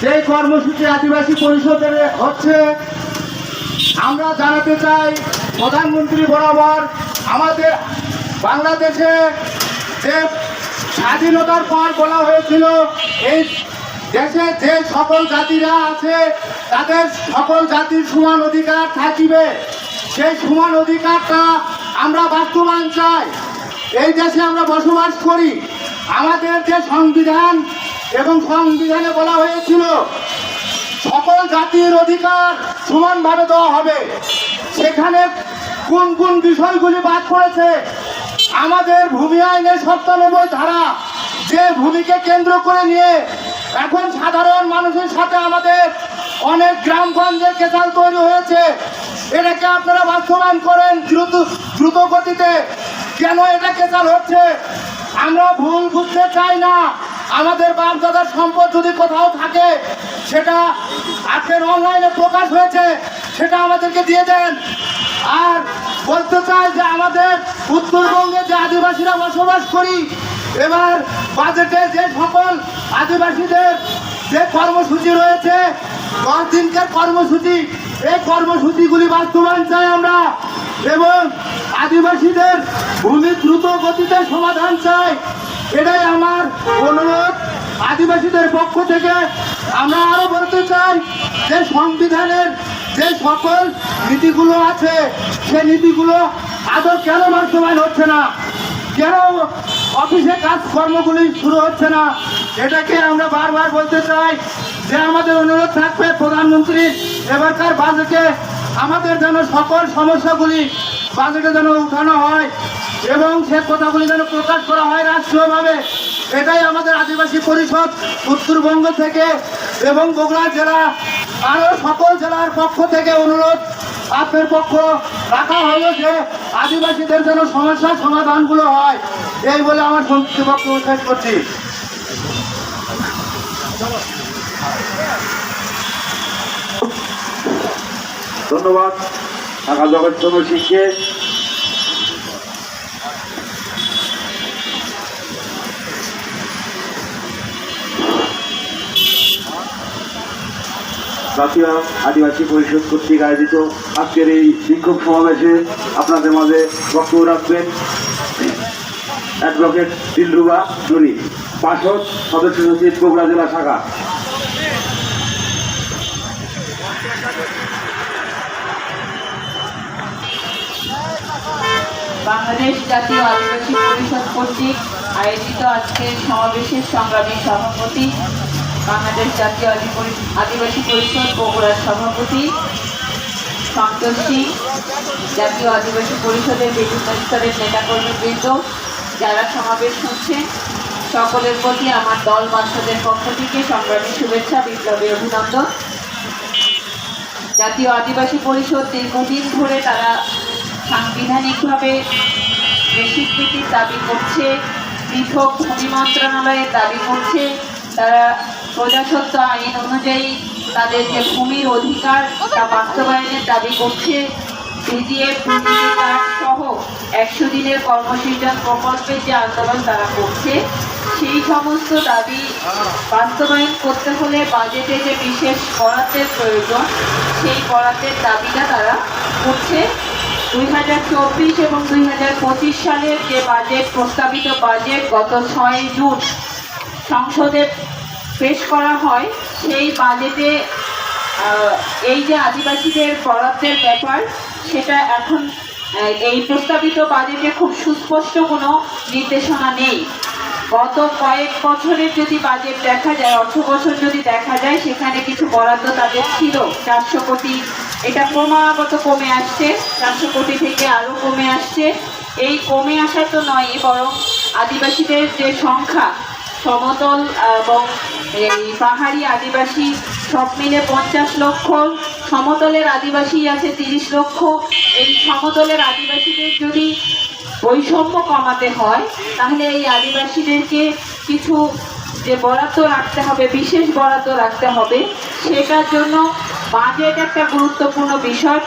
সেই কর্মসূচি আদিবাসী পরিষদের হচ্ছে, আমরা জানাতে চাই প্রধানমন্ত্রী বরাবর আমাদের বাংলাদেশে যে স্বাধীনতার পর বলা হয়েছিল, এই দেশে যে সকল জাতিরা আছে, তাদের সকল জাতির সমান অধিকার থাকিবে। সেই সমান অধিকারটা আমরা বাস্তবায়ন চাই। এই দেশে আমরা বসবাস করি। আমাদের যে সংবিধান এবং সংবিধানে বলা হয়েছিল, সকল জাতির অধিকার সমানভাবে দেওয়া হবে। সেখানে কোন কোন বিষয়গুলি বাদ পড়েছে, আমাদের ভূমি আইনের সপ্তানব্বই ধারা যে ভূমিকে কেন্দ্র করে নিয়ে এখন সাধারণ মানুষের সাথে আমাদের অনেক গ্রামগঞ্জে কেতাল তৈরি হয়েছে। এটাকে আপনারা বাস্তবায়ন করেন দ্রুত দ্রুত গতিতে। কেন এটা কেতাল হচ্ছে? আমরা ভুল বুঝতে চাই না। আমাদের বাপ দাদার সম্পদ যদি কোথাও থাকে, সেটা আজকের অনলাইনে প্রকাশ হয়েছে, সেটা আমাদেরকে দিয়ে দেন। আর বলতে চাই যে আমাদের উত্তরবঙ্গে যে আদিবাসীরা বসবাস করি, এবার বাজেটে যে সকল আদিবাসীদের যে কর্মসূচি রয়েছে দশ দিনকার কর্মসূচি, এই কর্মসূচিগুলি বাস্তবায়ন চাই আমরা এবং আদিবাসীদের ভূমি দ্রুত গতিতে সমাধান চাই। এটাই আমার অনুরোধ। আদিবাসীদের পক্ষ থেকে আমরা আরও বলতে চাই যে সংবিধানের যে সকল নীতিগুলো আছে, সে নীতিগুলো আদৌ কেন বাস্তবায়ন হচ্ছে না? কেন অফিসে কাজ কর্মগুলি শুরু হচ্ছে না? এটাকে আমরা বারবার বলতে চাই যে আমাদের অনুরোধ থাকবে প্রধানমন্ত্রী, এবারকার বাজেটে আমাদের যেন সকল সমস্যাগুলি বাজেটে যেন উঠানো হয়। এবং সে কথাগুলি যেন প্রকাশ করা হয় রাষ্ট্রীয়ভাবে, এটাই আমাদের আদিবাসী পরিষদ উত্তরবঙ্গ থেকে এবং বগুড়া জেলা, আরও সকল জেলার পক্ষ থেকে অনুরোধ আপনার পক্ষ রাখা হলো যে আদিবাসীদের যেন সমস্যার সমাধানগুলো হয়। এই বলে আমার সংক্ষিপ্ত বক্তব্য শেষ করছি। ধন্যবাদ। ঢাকা জগৎ চন্দ্র জাতীয় আদিবাসী পরিষদ কর্তৃক আয়োজিত আজকের এই বিক্ষোভ সমাবেশে আপনাদের মাঝে বক্তব্য রাখবেন অ্যাডভোকেট দিলরুবা জুনি, পার্ষদ সদস্য সচিব বগুড়া জেলা শাখা। বাংলাদেশ জাতীয় আদিবাসী পরিষদ কর্তৃক আয়োজিত আজকের সমাবেশের সংগ্রামী সভাপতি বাংলাদেশ জাতীয় আদিবাসী পরিষদ বগুড়ার সভাপতি সন্তোষ সিং, জাতীয় আদিবাসী পরিষদের বিভিন্ন স্তরের নেতাকর্মীবৃন্দ, যারা সমাবেশ হচ্ছেন সকলের প্রতি আমার দল বাচ্চাদের পক্ষ থেকে সংগ্রামী শুভেচ্ছা, বিপ্লবী অভিনন্দন। জাতীয় আদিবাসী পরিষদ দীর্ঘদিন ধরে তারা সাংবিধানিকভাবে স্বীকৃতির দাবি করছে, পৃথক ভূমি মন্ত্রণালয়ের দাবি করছে, তারা প্রজাসত্ব আইন অনুযায়ী তাদের যে ভূমির অধিকার তা বাস্তবায়নের দাবি করছে সহ একশো দিনের কর্মসৃজন প্রকল্পের যে আন্দোলন তারা করছে, সেই সমস্ত দাবি বাস্তবায়ন করতে হলে বাজেটে যে বিশেষ বরাদ্দের প্রয়োজন, সেই বরাদ্দের দাবিটা তারা করছে। দুই হাজার চব্বিশ এবং দুই হাজার পঁচিশ সালের যে বাজেট, প্রস্তাবিত বাজেট গত ছয় জুন সংসদে পেশ করা হয়। সেই বাজেটে এই যে আদিবাসীদের বরাদ্দের ব্যাপার, সেটা এখন এই প্রস্তাবিত বাজেটে খুব সুস্পষ্ট কোনো নির্দেশনা নেই। গত কয়েক বছরের যদি বাজেট দেখা যায়, অর্থ বছর যদি দেখা যায়, সেখানে কিছু বরাদ্দ তাদের ছিল। চারশো কোটি, এটা ক্রমাগত কমে আসছে, চারশো কোটি থেকে আরও কমে আসছে। এই কমে আসা তো নয় বরং আদিবাসীদের যে সংখ্যা, সমতল এবং এই পাহাড়ি আদিবাসী সব মিলে পঞ্চাশ লক্ষ, সমতলের আদিবাসী আছে তিরিশ লক্ষ। এই সমতলের আদিবাসীদের যদি বৈষম্য কমাতে হয়, তাহলে এই আদিবাসীদেরকে কিছু যে বরাদ্দ রাখতে হবে, বিশেষ বরাদ্দ রাখতে হবে, সেটার জন্য বাজেট একটা গুরুত্বপূর্ণ বিষয়।